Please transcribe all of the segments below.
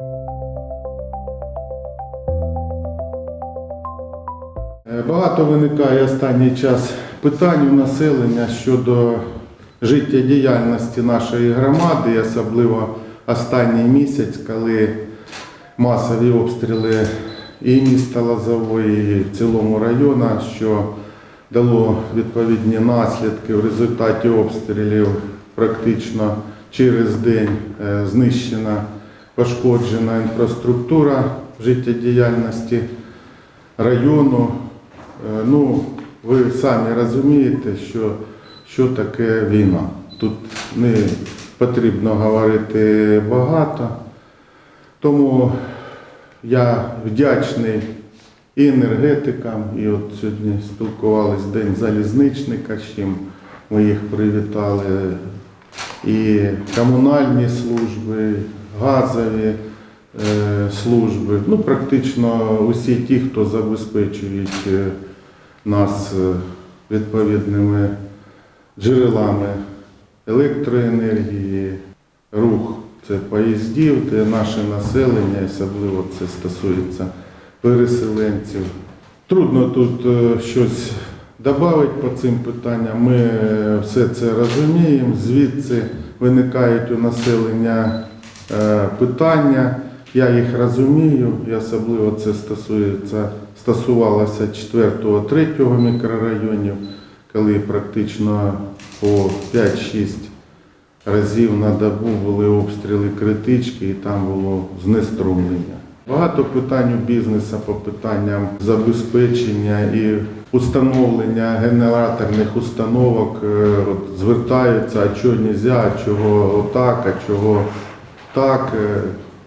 Е, Багато виникає останній час питань у населення щодо життєдіяльності нашої громади, особливо останній місяць, коли масові обстріли і міста Лозової, і в цілому району, що дало відповідні наслідки в результаті обстрілів. Практично через день е, знищена, пошкоджена інфраструктура життєдіяльності району. Е, Ну, ви самі розумієте, що, що таке війна. Тут не потрібно говорити багато. Тому я вдячний і енергетикам, і от сьогодні спілкувалися День залізничника, з чим ми їх привітали, і комунальні служби, газові е, служби, ну практично усі ті, хто забезпечують е, нас е, відповідними джерелами електроенергії, рух це поїздів, де наше населення, особливо це стосується переселенців. Трудно тут щось додати по цим питанням. Ми все це розуміємо. Звідси виникають у населення питання. Я їх розумію, і особливо це стосується, стосувалося 4-3 мікрорайонів, коли практично по 5-6 разів на добу були обстріли критички і там було знеструмлення. Багато питань у бізнесу по питанням забезпечення і установлення генераторних установок е, от, звертаються, а чого не а чого отак, а чого так.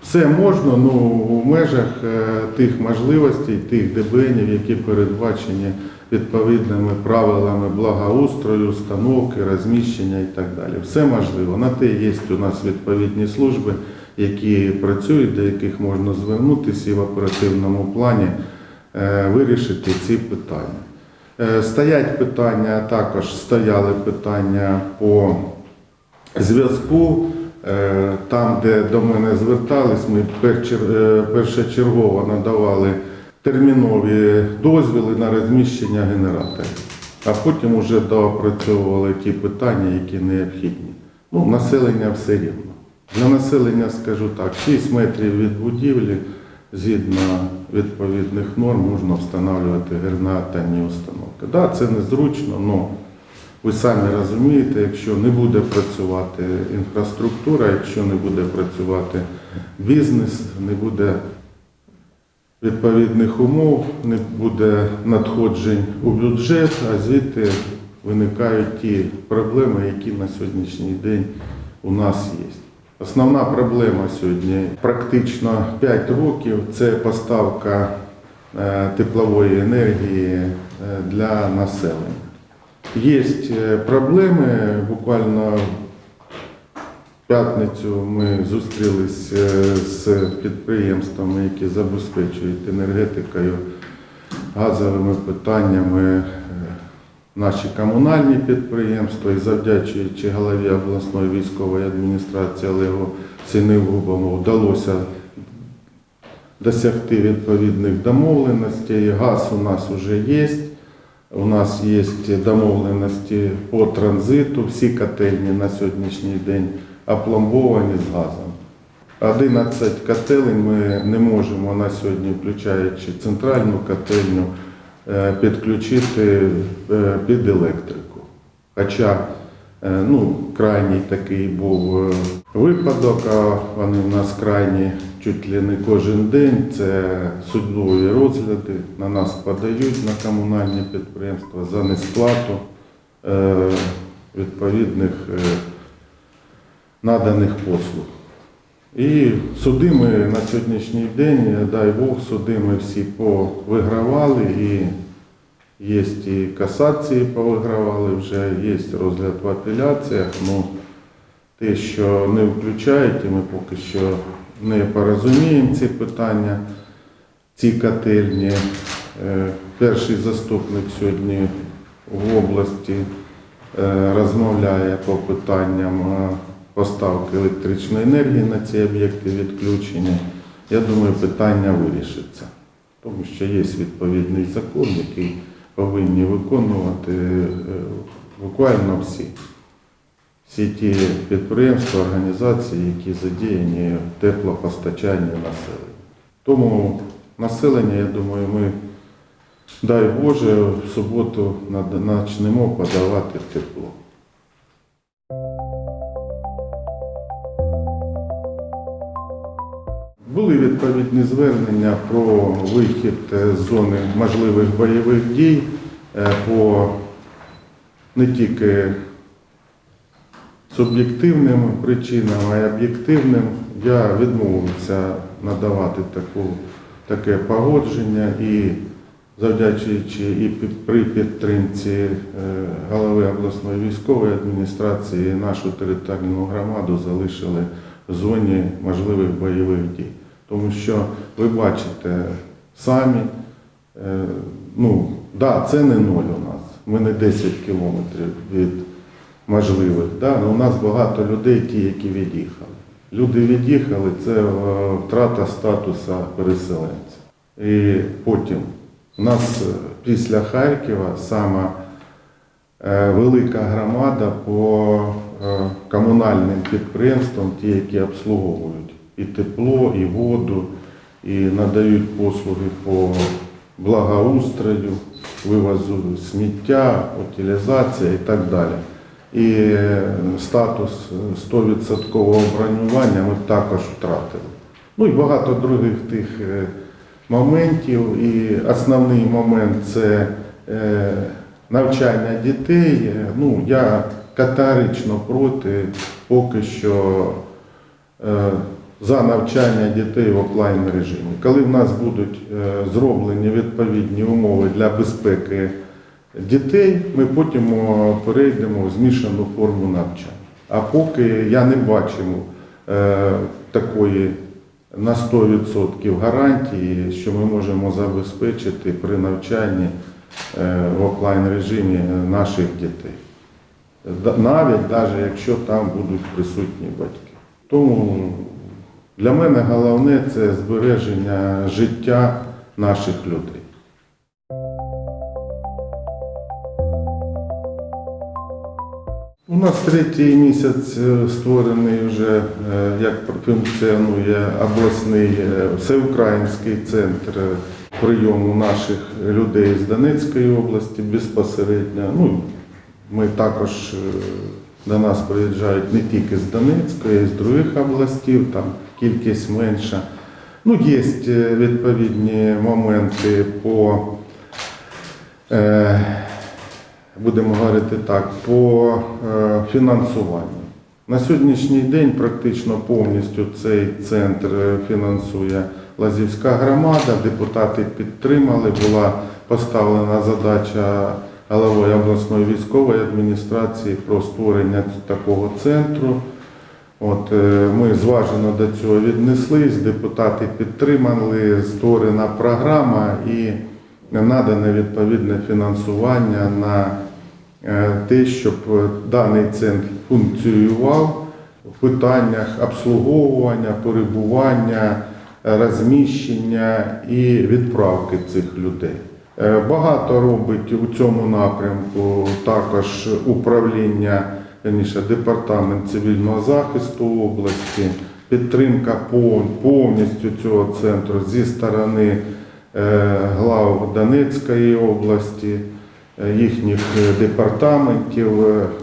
Все можна, ну у межах е, тих можливостей, тих ДБНів, які передбачені відповідними правилами благоустрою, установки, розміщення і так далі. Все можливо. На те є у нас відповідні служби, які працюють, до яких можна звернутися і в оперативному плані е, вирішити ці питання. Е, Стоять питання, також стояли питання по зв'язку. Е, Там, де до мене звертались, ми е, першочергово надавали термінові дозвіли на розміщення генераторів, а потім вже доопрацьовували ті питання, які необхідні. Ну, населення все рівно. Для населення скажу так, 6 метрів від будівлі згідно відповідних норм можна встановлювати генераторні установки. Так, да, це незручно, але ви самі розумієте, якщо не буде працювати інфраструктура, якщо не буде працювати бізнес, не буде відповідних умов, не буде надходжень у бюджет, а звідти виникають ті проблеми, які на сьогоднішній день у нас є. Основна проблема сьогодні практично 5 років це поставка е, теплової енергії е, для населення. Є е, проблеми. Буквально в п'ятницю ми зустрілися е, з підприємствами, які забезпечують енергетикою, газовими питаннями е, наші комунальні підприємства і завдячуючи голові обласної військової адміністрації Олегу Синегубову вдалося досягти відповідних домовленостей. Газ у нас вже є. У нас є домовленості по транзиту. Всі котельні на сьогоднішній день опломбовані з газом. 11 котелень ми не можемо на сьогодні, включаючи центральну котельню, е, підключити е, під електрику. Хоча ну, крайній такий був е, випадок, а вони в нас крайні чуть ли не кожен день. Це судові розгляди. На нас подають на комунальні підприємства за несплату е, відповідних е, наданих послуг. І суди ми на сьогоднішній день, дай Бог, суди ми всі повигравали і є і касації повигравали вже, є розгляд в апеляціях. Ну, те, що не включають, і ми поки що не порозуміємо ці питання, ці котельні. Е, Перший заступник сьогодні в області е, розмовляє по питанням е, поставки електричної енергії на ці об'єкти відключення, я думаю, питання вирішиться. Тому що є відповідний закон, який повинні виконувати е, буквально всі. Всі ті підприємства, організації, які задіяні в теплопостачанні населення. Тому населення, я думаю, ми, дай Боже, в суботу почнемо подавати тепло. Були відповідні звернення про вихід е, з зони можливих бойових дій е, по не тільки суб'єктивним причинам, а й об'єктивним. Я відмовився надавати таку, таке погодження і завдячуючи і при підтримці е, голови обласної військової адміністрації нашу територіальну громаду залишили в зоні можливих бойових дій. Тому що ви бачите самі, е, ну, да, це не ноль у нас. Ми не 10 кілометрів від можливих. Да? У нас багато людей, ті, які від'їхали. Люди від'їхали, це е, втрата статусу переселенця. І потім у нас е, після Харкова сама велика громада по комунальним підприємствам, ті, які обслуговують і тепло, і воду, і надають послуги по благоустрою, вивозу сміття, утилізація і так далі. І е, статус е, 100% бронювання ми також втратили. Ну і багато других тих е, моментів. І основний момент це е, навчання дітей. Е, Ну, я категорично проти поки що е, за навчання дітей в офлайн режимі. Коли в нас будуть е, зроблені відповідні умови для безпеки дітей, ми потім е, перейдемо в змішану форму навчання. А поки я не бачу е, такої на 100% гарантії, що ми можемо забезпечити при навчанні в офлайн режимі наших дітей. Навіть навіть якщо там будуть присутні батьки. Тому для мене головне це збереження життя наших людей. У нас третій місяць е, створений вже, е, як функціонує обласний е, всеукраїнський центр прийому наших людей з Донецької області безпосередньо. Ну, ми також до нас приїжджають не тільки з Донецької, а й з других областей, там кількість менша. Ну, є е, відповідні моменти по, е, будемо говорити так, по е, фінансуванню. На сьогоднішній день практично повністю цей центр фінансує Лазівська громада. Депутати підтримали, була поставлена задача головою обласної військової адміністрації про створення такого центру. От, е, ми зважено до цього віднеслись, депутати підтримали, створена програма і надане відповідне фінансування на е, те, щоб е, даний центр функціонував в питаннях обслуговування, перебування, розміщення і відправки цих людей. Багато робить у цьому напрямку також управління, верніше, департамент цивільного захисту області, підтримка повністю цього центру зі сторони е, глав Донецької області, е, їхніх е, департаментів.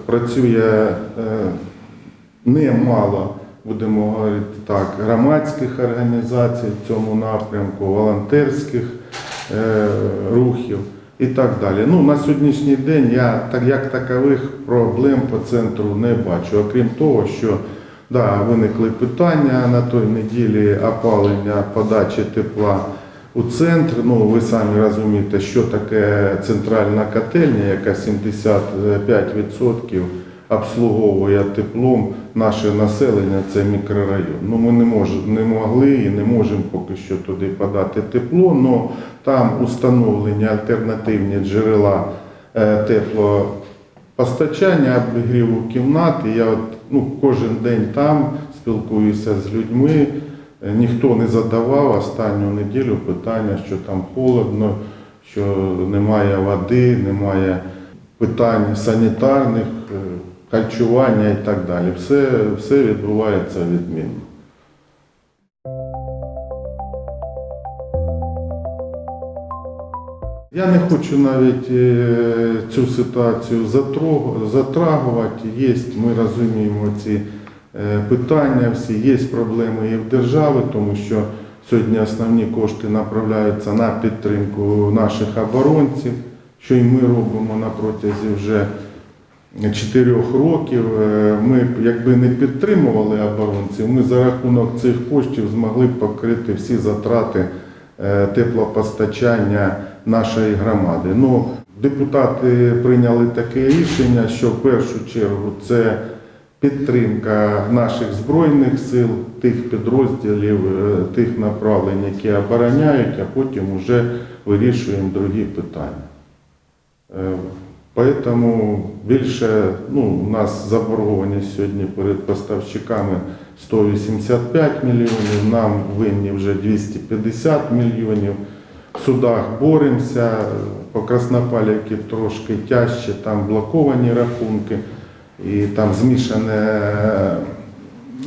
Працює немало, будемо говорити так, громадських організацій в цьому напрямку, волонтерських рухів і так далі. Ну, на сьогоднішній день я так як такових проблем по центру не бачу. Окрім того, що да, виникли питання на той неділі опалення подачі тепла у центр. Ну, ви самі розумієте, що таке центральна котельня, яка 75% обслуговує теплом наше населення, це мікрорайон. Ну, ми не, мож, не могли і не можемо поки що туди подати тепло, але там установлені альтернативні джерела е, теплопостачання, обігріву кімнат. І я от, ну, кожен день там, спілкуюся з людьми. Е, Ніхто не задавав останню неділю питання, що там холодно, що немає води, немає питань санітарних, харчування і так далі. Все, все відбувається відмінно. Я не хочу навіть е, цю ситуацію затрагувати. Є, ми розуміємо ці е, питання, всі є проблеми і в держави, тому що сьогодні основні кошти направляються на підтримку наших оборонців, що і ми робимо на протязі вже чотирьох років. Е, Ми якби не підтримували оборонців, ми за рахунок цих коштів змогли покрити всі затрати е, теплопостачання нашої громади. Ну, депутати прийняли таке рішення, що в першу чергу це підтримка наших збройних сил, тих підрозділів, е, тих направлень, які обороняють, а потім вже вирішуємо другі питання. Поэтому більше ну, у нас заборгованість сьогодні перед поставщиками 185 мільйонів, нам винні вже 250 мільйонів. В судах боремося, по Краснопалівці трошки тяжче, там блоковані рахунки і там змішане,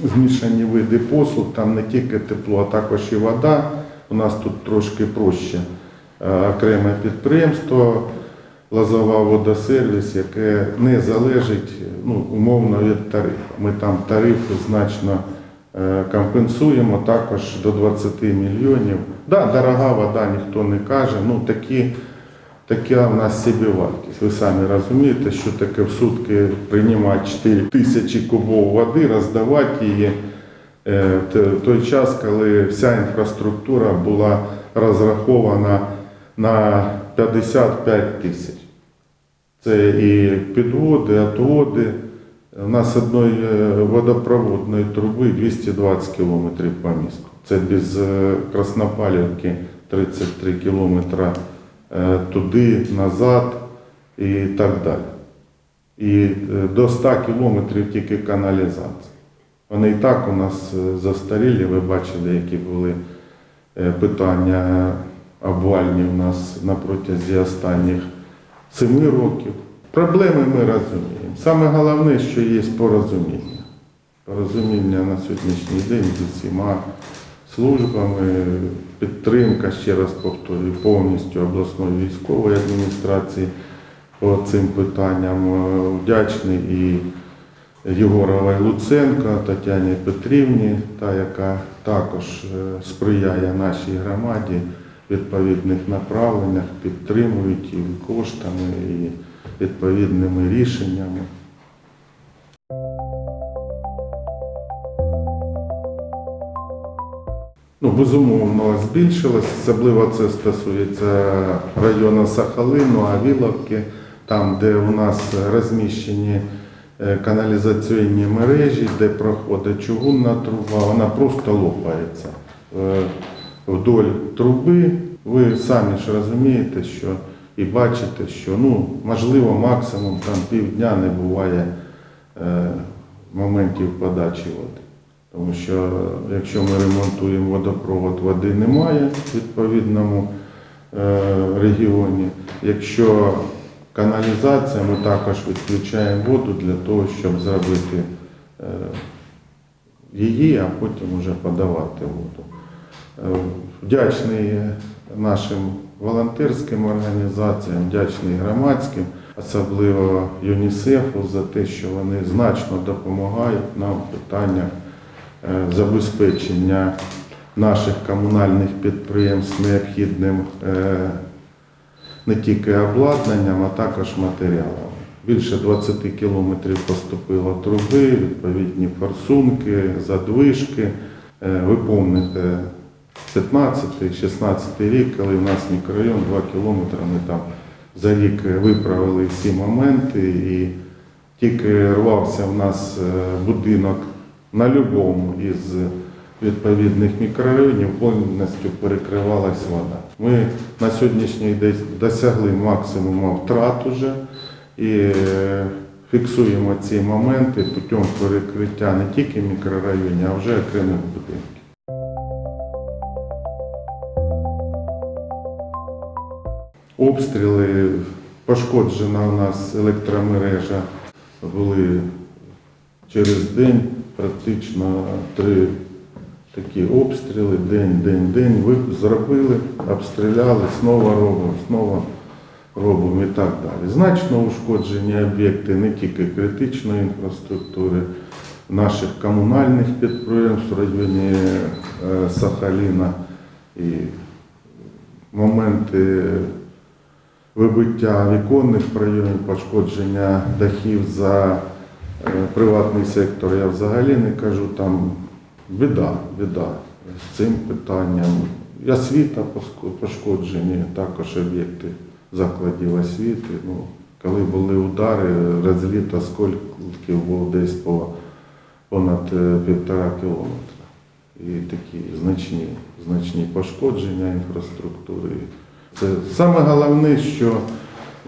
змішані види послуг, там не тільки тепло, а також і вода. У нас тут трошки проще. Е, Окреме підприємство. Лозова водосервіс, яке не залежить ну, умовно від тарифу. Ми там тарифи значно е, компенсуємо також до 20 мільйонів. Да, дорога вода, ніхто не каже. Ну такі, така в нас собівартість. Ви самі розумієте, що таке в сутки приймати 4 тисячі кубов води, роздавати її е, в той час, коли вся інфраструктура була розрахована на 55 тисяч. Це і підводи, отводи. У нас одної е, водопроводної труби 220 кілометрів по місту. Це без е, Краснопалівки 33 кілометри е, туди, назад і так далі. І до 100 кілометрів тільки каналізація. Вони і так у нас застарілі, ви бачили, які були питання обвальні у нас на протязі останніх семи років. Проблеми ми розуміємо. Саме головне, що є порозуміння. Порозуміння на сьогоднішній день з усіма службами, підтримка, ще раз повторюю, повністю обласної військової адміністрації по цим питанням. Е, Вдячний і Єгоровій Луценко, Тетяні Петрівні, та, яка також е, сприяє нашій громаді відповідних направленнях, підтримують і коштами, і відповідними рішеннями. Ну, безумовно, збільшилось, особливо це стосується району Сахалину, Авіловки, там, де у нас розміщені е, каналізаційні мережі, де проходить чугунна труба, вона просто лопається Е, вдоль труби. Ви самі ж розумієте, що і бачите, що ну, можливо максимум там півдня не буває е, моментів подачі води. Тому що якщо ми ремонтуємо водопровод, води немає в відповідному е, регіоні. Якщо каналізація, ми також відключаємо воду для того, щоб зробити е, її, а потім вже подавати воду. Вдячний нашим волонтерським організаціям, вдячний громадським, особливо ЮНІСЕФу за те, що вони значно допомагають нам в питаннях е, забезпечення наших комунальних підприємств необхідним е, не тільки обладнанням, а також матеріалами. Більше 20 кілометрів поступило труби, відповідні форсунки, задвижки. Е, Ви 15-16 рік, коли в нас мікрорайон 2 кілометри, ми там за рік виправили всі моменти і тільки рвався в нас е, будинок на любому із відповідних мікрорайонів, повністю перекривалась вода. Ми на сьогоднішній день досягли максимуму втрат уже і е, фіксуємо ці моменти путем перекриття не тільки мікрорайонів, а вже окремих будинків. Обстріли, пошкоджена у нас електромережа, були через день практично три такі обстріли, день, день, день. Зробили, обстріляли, знову робимо, знову робимо і так далі. Значно ушкоджені об'єкти не тільки критичної інфраструктури, наших комунальних підприємств в районі е, Сахаліна і моменти вибиття віконних прийомів, пошкодження дахів за е, приватний сектор, я взагалі не кажу, там біда, біда з цим питанням. Освіта пошкоджені, також об'єкти закладів освіти. Ну, коли були удари, розліт осколків був десь по понад е, півтора кілометра. І такі значні, значні пошкодження інфраструктури. Це саме головне, що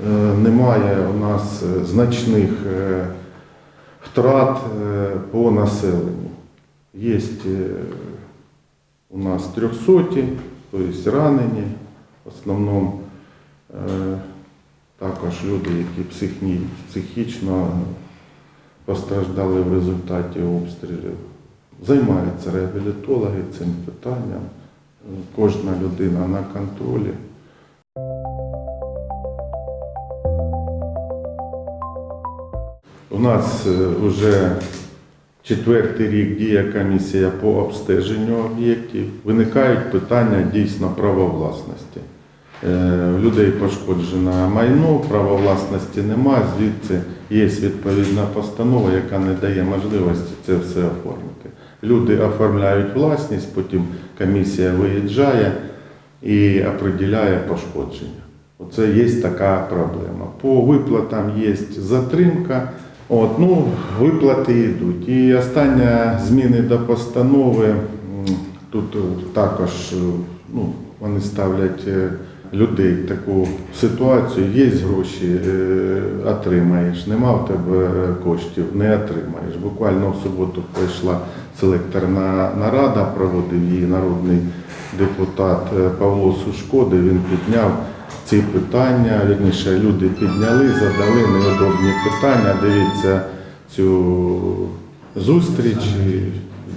е, немає у нас е, значних е, втрат по населенню. Є у нас трьохсоті, тобто ранені, в основному також люди, які психічно постраждали в результаті обстрілів. Займаються реабілітологи цим питанням. Кожна людина на контролі. У нас вже четвертий рік діє комісія по обстеженню об'єктів. Виникають питання дійсно права власності. Е, людей пошкоджено майно, права власності немає, звідси є відповідна постанова, яка не дає можливості це все оформити. Люди оформляють власність, потім комісія виїжджає і определяє пошкодження. Оце є така проблема. По виплатам є затримка. От, ну, виплати йдуть. І остання зміни до постанови. Тут також е, ну, вони ставлять е, людей в таку ситуацію. Є гроші, е, отримаєш, нема в тебе коштів, не отримаєш. Буквально в суботу прийшла селекторна нарада, проводив її народний депутат Павло Сушко, де він підняв ці питання. Вірніше, люди підняли, задали неудобні питання. Дивіться цю зустріч.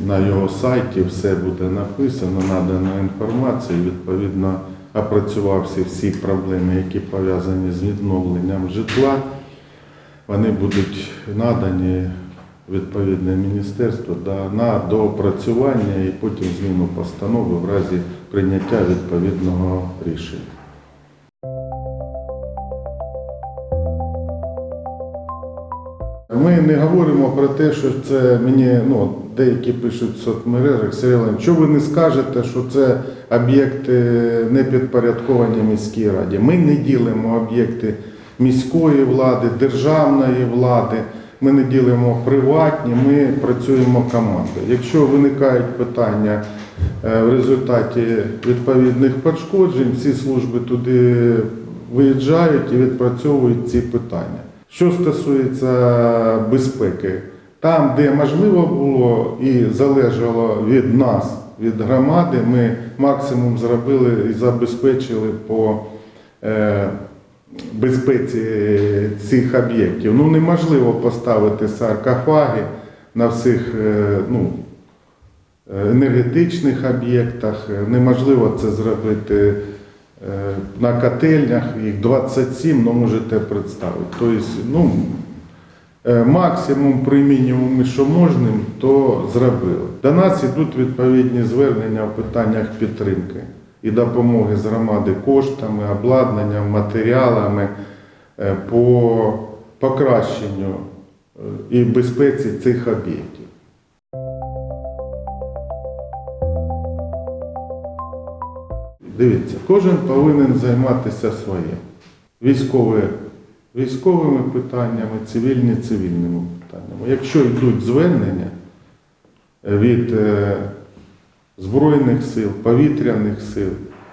На його сайті все буде написано, надана інформація. Відповідно, опрацювався всі проблеми, які пов'язані з відновленням житла. Вони будуть надані відповідне міністерство на доопрацювання і потім зміну постанови в разі прийняття відповідного рішення. Ми не говоримо про те, що це мені ну, деякі пишуть в соцмережах, Сергій що ви не скажете, що це об'єкти не підпорядковані міській раді. Ми не ділимо об'єкти міської влади, державної влади, ми не ділимо приватні, ми працюємо командою. Якщо виникають питання е, в результаті відповідних пошкоджень, всі служби туди виїжджають і відпрацьовують ці питання. Що стосується безпеки, там, де можливо було і залежало від нас, від громади, ми максимум зробили і забезпечили по е, безпеці цих об'єктів. Ну, неможливо поставити саркофаги на всіх е, ну, енергетичних об'єктах, неможливо це зробити. Е, На котельнях їх 27, ну можете представити. Тобто, ну, е, максимум при мінімумі, що можна, то зробили. До нас йдуть відповідні звернення в питаннях підтримки і допомоги з громади коштами, обладнанням, матеріалами е, по покращенню і безпеці цих об'єктів. Дивіться, кожен повинен займатися своїм. Військові військовими питаннями, цивільні цивільними питаннями. Якщо йдуть звернення від е, Збройних сил, повітряних сил,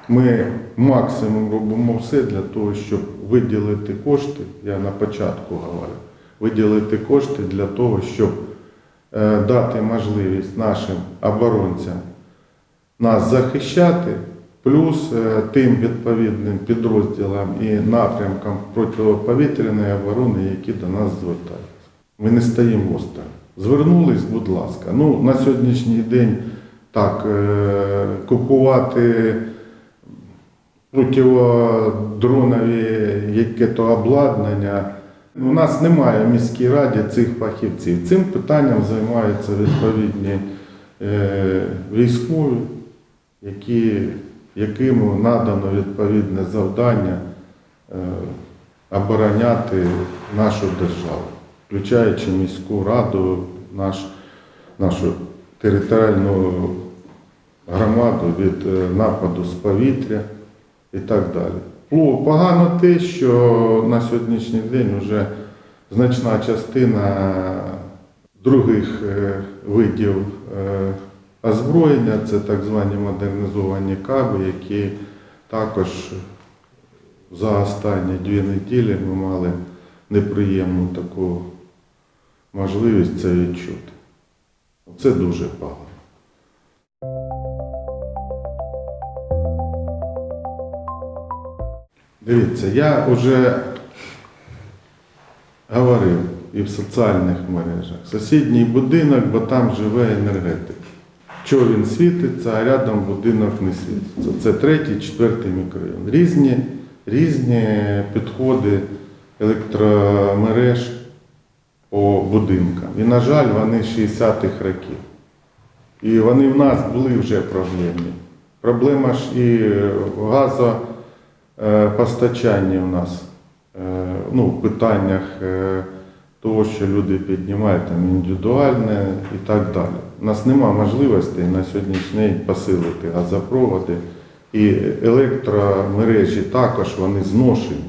ми максимум робимо все для того, щоб виділити кошти, я на початку говорю, виділити кошти для того, щоб е, дати можливість нашим оборонцям нас захищати, плюс е, тим відповідним підрозділам і напрямкам протиповітряної оборони, які до нас звертаються. Ми не стоїмо осторонь. Звернулись, будь ласка. Ну, на сьогоднішній день так, е, купувати протидронові яке-то обладнання. У нас немає в міській раді цих фахівців. Цим питанням займаються відповідні е, військові, які, яким надано відповідне завдання е, обороняти нашу державу, включаючи міську раду, наш, нашу територіальну громаду від е, нападу з повітря і так далі. Погано те, що на сьогоднішній день вже значна частина других е, видів озброєння, це так звані модернізовані каби, які також за останні дві неділі ми мали неприємну таку можливість це відчути. Це дуже погано. Дивіться, я вже говорив і в соціальних мережах. Сусідній будинок, бо там живе енергетик. Чого він світиться, а рядом будинок не світиться. Це третій, четвертий мікрорайон. Різні, різні підходи електромереж по будинкам. І, на жаль, вони 60-х років. І вони в нас були вже проблемні. Проблема ж і газопостачання у нас е, ну, в питаннях е, того, що люди піднімають там індивідуальне і так далі. У нас нема можливостей на сьогоднішній день посилити газопроводи. І електромережі також вони зношені.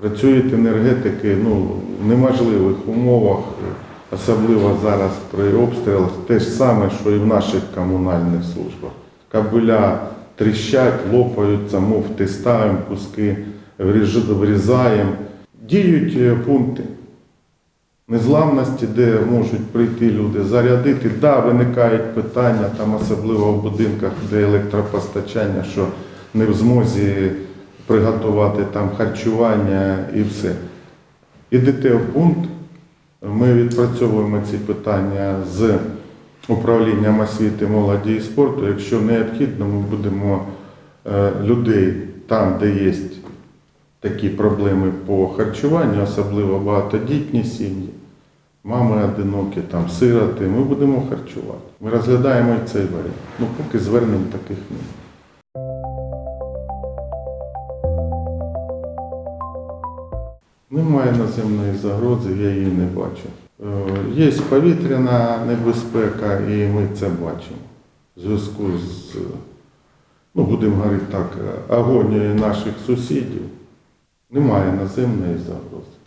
Працюють енергетики ну, в неможливих умовах, особливо зараз при обстрілах, те ж саме, що і в наших комунальних службах. Кабеля тріщать, лопаються, муфти ставимо, куски врізаємо. Діють е, пункти незламності, де можуть прийти люди, зарядити. Да, виникають питання, там особливо в будинках, де електропостачання, що не в змозі приготувати там харчування і все. Ідете в пункт, ми відпрацьовуємо ці питання з управлінням освіти, молоді і спорту. Якщо необхідно, ми будемо е, людей там, де є такі проблеми по харчуванню, особливо багатодітні сім'ї, мами одинокі, там сироти, ми будемо харчувати. Ми розглядаємо і цей варіант. Ну, поки звернень таких немає. Немає наземної загрози, я її не бачу. Е, Є повітряна небезпека, і ми це бачимо. В зв'язку з, ну, будемо говорити так, агонією наших сусідів. Немає наземної загрози.